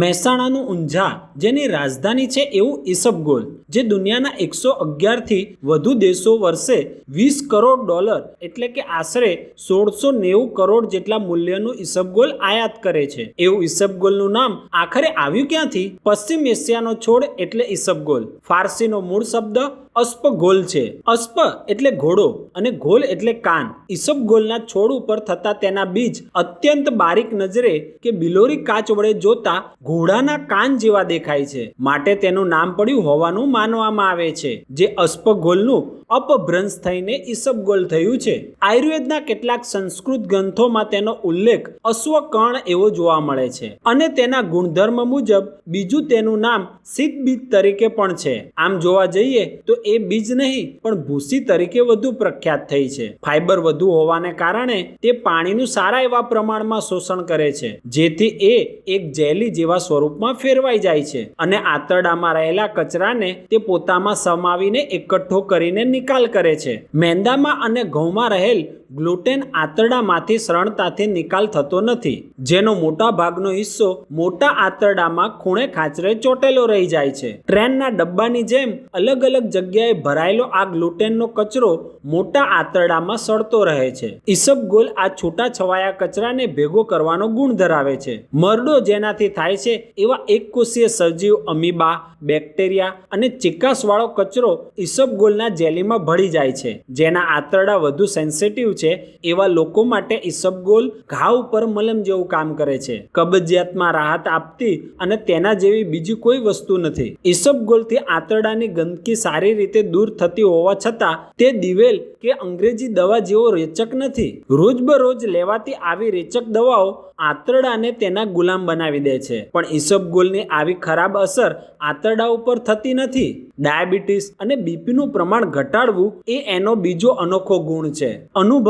મહેસાણાનું ઊંઝા, જેની રાજધાની છે એવું ઈસબગોલ, જે દુનિયાના એકસો અગિયારથી વધુ દેશો વર્ષે વીસ કરોડ ડોલર, એટલે કે આશરે સોળસો નેવું કરોડ જેટલા મૂલ્યનું ઈસબગોલ આયાત કરે છે. એવું ઈસબગોલનું નામ આખરે આવ્યું ક્યાંથી? પશ્ચિમ એશિયાનો છોડ એટલે ઈસબગોલ. ફારસીનો મૂળ શબ્દ અસ્પગોલ છે. અસ્પ એટલે ઘોડો અને ગોલ એટલે કાન. ઈસબગોલના છોડ ઉપર થતા તેના બીજ અત્યંત બારીક નજરે કે બિલોરી કાચ વડે જોતા ઘોડાના કાન જેવા દેખાય છે. માટે તેનું નામ પડ્યું હોવાનું માનવામાં આવે છે. જે અસ્પગોલનું અપભ્રંશ થઈને ઈસબગોલ થયું છે. આયુર્વેદના કેટલાક સંસ્કૃત ગ્રંથોમાં તેનો ઉલ્લેખ અશ્વકર્ણ એવો જોવા મળે છે. અને તેના ગુણધર્મ મુજબ બીજું તેનું નામ સિદ્ધ બીજ તરીકે પણ છે. આમ જોવા જઈએ તો એ બીજ નહીં, પણ ભૂસી તરીકે વધુ પ્રખ્યાત થઈ છે. ફાઈબર વધુ હોવાને કારણે તે પાણીનું સારા એવા પ્રમાણમાં શોષણ કરે છે, જેથી એ એક જેલી જેવા સ્વરૂપમાં ફેરવાઈ જાય છે અને આંતરડામાં રહેલા કચરાને તે પોતામાં સમાવીને એકઠો કરીને નિકાલ કરે છે. મેંદામાં અને ઘઉંમાં રહેલ ગ્લુટેન આંતરડામાંથી સરળતાથી નિકાલ થતો નથી. જેનો મોટા ભાગનો હિસ્સો મોટા આંતરડામાં ખૂણે ખાંચરે ચોટેલો રહી જાય છે. ટ્રેનના ડબ્બાની જેમ અલગ અલગ જગ્યાએ ભરાયેલો આ ગ્લુટેનનો કચરો મોટા આંતરડામાં સડતો રહે છે. ઈસબગોલ આ છૂટા છવાયા કચરાને ભેગો કરવાનો ગુણ ધરાવે છે. મરડો જેનાથી થાય છે એવા એકકોષીય સજીવ અમીબા, બેક્ટેરિયા અને ચિકાસવાળો કચરો ઈસબગોલના જેલીમાં ભળી જાય છે. જેના આંતરડા વધુ સેન્સિટિવ છે. એવા લોકો માટે ઈસબગોલ ઘા ઉપર મલમ જેવું કામ કરે છે. કબજિયાતમાં રાહત આપતી અને તેના જેવી બીજી કોઈ વસ્તુ નથી. ઈસબગોલથી આંતરડાની ગંદકી સારી રીતે દૂર થતી હોવા છતાં, તે દિવેલ કે અંગ્રેજી દવા જેવો રેચક નથી. રોજબરોજ લેવાતી આવી રેચક દવાઓ આંતરડાને તેના ગુલામ બનાવી દે છે. પણ ઈસબગોલની આવી ખરાબ અસર આંતરડા ઉપર થતી નથી. ડાયાબિટીસ અને બીપીનું પ્રમાણ ઘટાડવું એ એનો બીજો અનોખો ગુણ છે.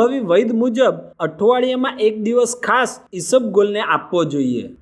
અનુભવી વૈદ મુજબ અઠવાડિયામાં એક દિવસ ખાસ ઈસબગોલને આપવો જોઈએ.